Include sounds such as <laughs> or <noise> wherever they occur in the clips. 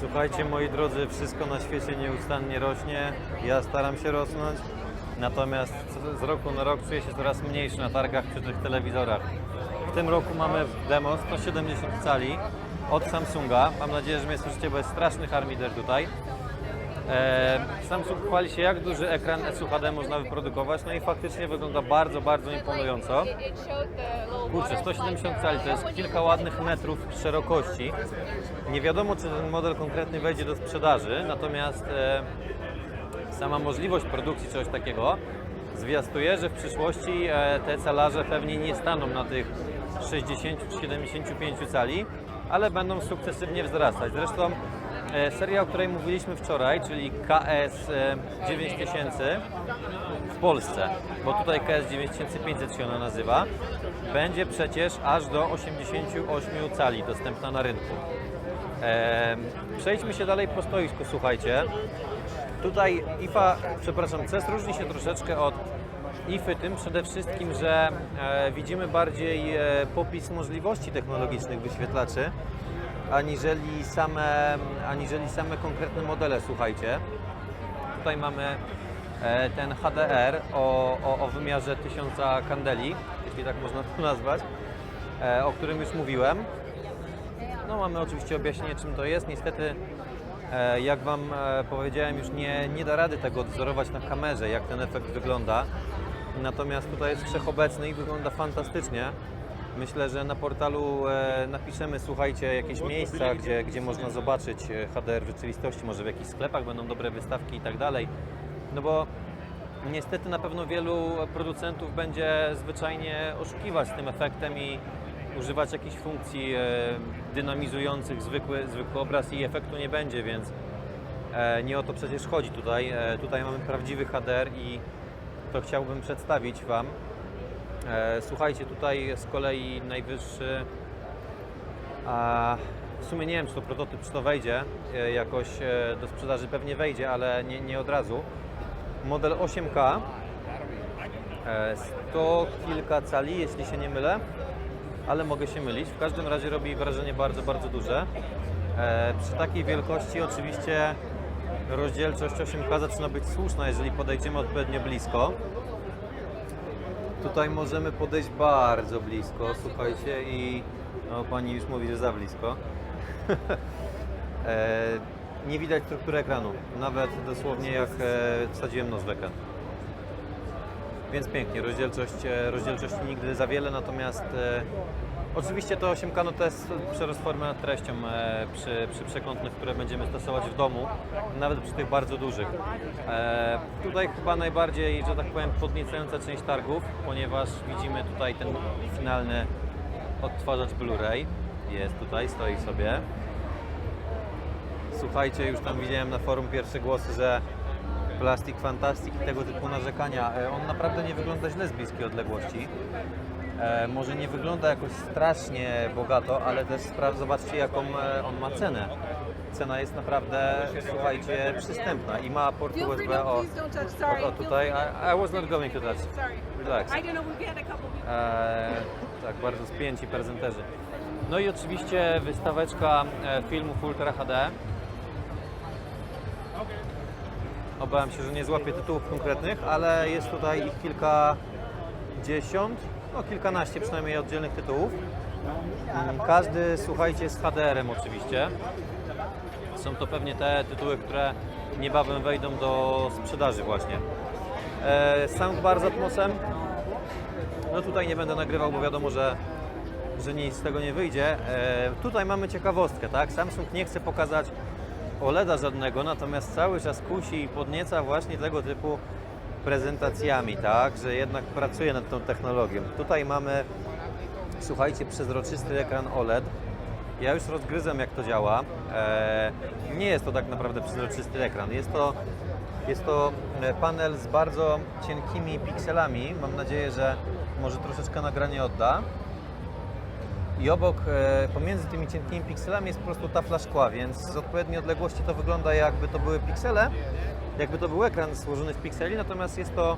Słuchajcie moi drodzy, wszystko na świecie nieustannie rośnie. Ja staram się rosnąć. Natomiast z- roku na rok czuję się coraz mniejszy na targach przy tych telewizorach. W tym roku mamy demo 170 cali od Samsunga. Mam nadzieję, że mnie słyszycie, bo jest straszny harmider tutaj. E, Samsung chwali się, jak duży ekran SUHD można wyprodukować, no i faktycznie wygląda bardzo, bardzo imponująco. Kurczę, 170 cali to jest kilka ładnych metrów szerokości. Nie wiadomo, czy ten model konkretny wejdzie do sprzedaży, natomiast e, sama możliwość produkcji czegoś takiego zwiastuje, że w przyszłości e, te calarze pewnie nie staną na tych 60 czy 75 cali, ale będą sukcesywnie wzrastać. Zresztą seria, o której mówiliśmy wczoraj, czyli KS e, 9000 w Polsce, bo tutaj KS 9500 się ona nazywa, będzie przecież aż do 88 cali dostępna na rynku. Eee, przejdźmy się dalej po stoisku, słuchajcie. Tutaj IFA, przepraszam, CES różni się troszeczkę od IFY tym przede wszystkim, że e, widzimy bardziej e, popis możliwości technologicznych wyświetlaczy, aniżeli same, aniżeli same konkretne modele, słuchajcie. Tutaj mamy e, ten HDR o, o, o wymiarze 1000 kandeli, jeśli tak można to nazwać, e, o którym już mówiłem. No mamy oczywiście objaśnienie czym to jest. Niestety, e, jak Wam powiedziałem, już nie, nie da rady tego odzorować na kamerze, jak ten efekt wygląda. Natomiast tutaj jest wszechobecny i wygląda fantastycznie. Myślę, że na portalu e, napiszemy, słuchajcie, jakieś miejsca, gdzie, gdzie można zobaczyć e, HDR w rzeczywistości, może w jakichś sklepach będą dobre wystawki i tak dalej. No bo niestety na pewno wielu producentów będzie zwyczajnie oszukiwać tym efektem i używać jakichś funkcji e, dynamizujących zwykły, zwykły obraz i efektu nie będzie, więc nie o to przecież chodzi tutaj. Tutaj mamy prawdziwy HDR i to chciałbym przedstawić Wam. E, Słuchajcie, tutaj z kolei najwyższy, w sumie nie wiem, czy to prototyp, czy to wejdzie e, jakoś e, do sprzedaży, pewnie wejdzie, ale nie, nie od razu. Model 8K, e, 100 kilka cali, jeśli się nie mylę, ale mogę się mylić. W każdym razie robi wrażenie bardzo, bardzo duże. Przy takiej wielkości oczywiście rozdzielczość 8K zaczyna być słuszna, jeżeli podejdziemy odpowiednio blisko. Tutaj możemy podejść bardzo blisko, słuchajcie, i no, pani już mówi, że za blisko. <laughs> e, nie widać struktury ekranu, nawet dosłownie jak e, wsadziłem nos w ekran. Więc pięknie, rozdzielczość, e, rozdzielczości nigdy za wiele, natomiast e, oczywiście to 8K no to jest przerost formy nad treścią e, przy, przy przekątnych, które będziemy stosować w domu, nawet przy tych bardzo dużych. E, tutaj chyba najbardziej, że tak powiem, podniecająca część targów, ponieważ widzimy tutaj ten finalny odtwarzacz Blu-ray. Jest tutaj, stoi sobie. Słuchajcie, już tam widziałem na forum pierwsze głosy, że plastik fantastik i tego typu narzekania. E, On naprawdę nie wygląda źle z bliskiej odległości. E, może nie wygląda jakoś strasznie bogato, ale też spraw, zobaczcie jaką e, on ma cenę. Cena jest naprawdę, słuchajcie, przystępna i ma port Feel free USB o, please don't touch. Sorry. o, o Feel tutaj. free. I, I was not going to touch. Sorry. Relax. I don't know. We've had a couple people. E, tak, bardzo spięci prezenterzy. No i oczywiście wystaweczka e, filmów Ultra HD. Obawiam się, że nie złapię tytułów konkretnych, ale jest tutaj ich kilkadziesiąt, no kilkanaście przynajmniej oddzielnych tytułów. Mm, Każdy, słuchajcie, z HDR-em oczywiście. Są to pewnie te tytuły, które niebawem wejdą do sprzedaży właśnie. E, soundbar z Atmosem, no tutaj nie będę nagrywał, bo wiadomo, że, że nic z tego nie wyjdzie. E, tutaj mamy ciekawostkę, tak? Samsung nie chce pokazać OLEDa żadnego, natomiast cały czas kusi i podnieca właśnie tego typu prezentacjami, tak? Że jednak pracuje nad tą technologią. Tutaj mamy, słuchajcie, przezroczysty ekran OLED. Ja już rozgryzam jak to działa. E, nie jest to tak naprawdę przezroczysty ekran. Jest to, jest to e, panel z bardzo cienkimi pikselami. Mam nadzieję, że może troszeczkę nagranie odda. I obok, e, pomiędzy tymi cienkimi pikselami jest po prostu tafla szkła, więc z odpowiedniej odległości to wygląda jakby to były piksele, jakby to był ekran złożony z pikseli, natomiast jest to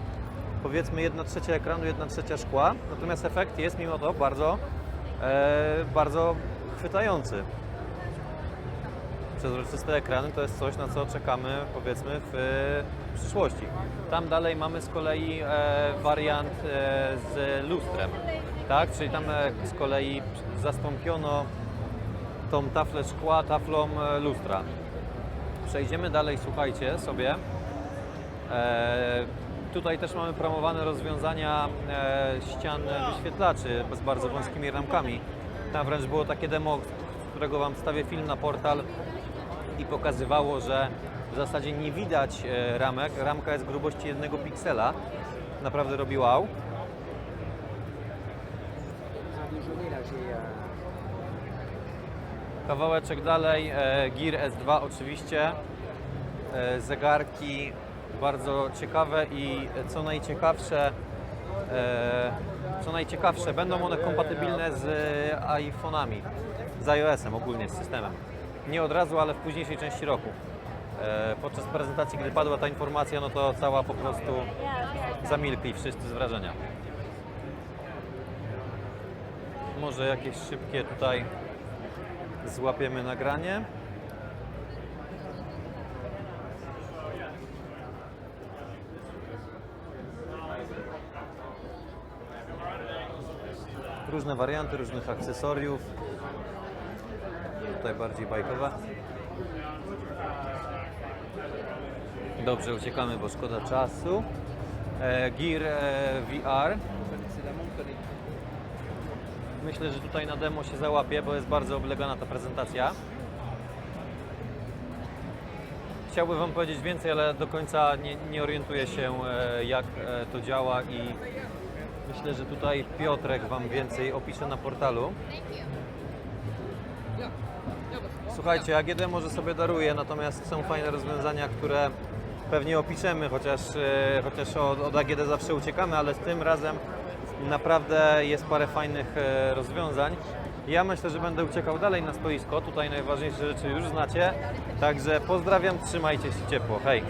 powiedzmy 1 trzecia ekranu, 1 trzecia szkła, natomiast efekt jest mimo to bardzo, e, bardzo chwytający. przezroczyste ekrany to jest coś, na co czekamy powiedzmy w e, przyszłości. Tam dalej mamy z kolei e, wariant e, z lustrem, tak? Czyli tam e, z kolei zastąpiono tą taflę szkła taflą e, lustra. Przejdziemy dalej, słuchajcie sobie. E, tutaj też mamy promowane rozwiązania e, ścian wyświetlaczy z bardzo wąskimi ramkami. Tam wręcz było takie demo, z którego Wam wstawię film na portal i pokazywało, że w zasadzie nie widać e, ramek. Ramka jest grubości jednego piksela. Naprawdę robi wow. Kawałeczek dalej, e, Gear S2 oczywiście, e, zegarki bardzo ciekawe i co najciekawsze, e, co najciekawsze, będą one kompatybilne z iPhone'ami, z iOS-em ogólnie, z systemem. Nie od razu, ale w późniejszej części roku. Podczas prezentacji, gdy padła ta informacja, no to cała po prostu zamilkli wszyscy z wrażenia. Może jakieś szybkie tutaj złapiemy nagranie. Różne warianty, różnych akcesoriów. Tutaj bardziej bajkowe. Dobrze, uciekamy, bo szkoda czasu. E, Gear e, VR. Myślę, że tutaj na demo się załapie, bo jest bardzo oblegana ta prezentacja. Chciałbym Wam powiedzieć więcej, ale do końca nie, nie orientuję się, e, jak e, to działa i myślę, że tutaj Piotrek Wam więcej opisze na portalu. Słuchajcie, AGD może sobie daruje, natomiast są fajne rozwiązania, które pewnie opiszemy, chociaż, e, chociaż od, od AGD zawsze uciekamy, ale tym razem naprawdę jest parę fajnych e, rozwiązań. Ja myślę, że będę uciekał dalej na stoisko. Tutaj najważniejsze rzeczy już znacie. Także pozdrawiam, trzymajcie się ciepło. Hej!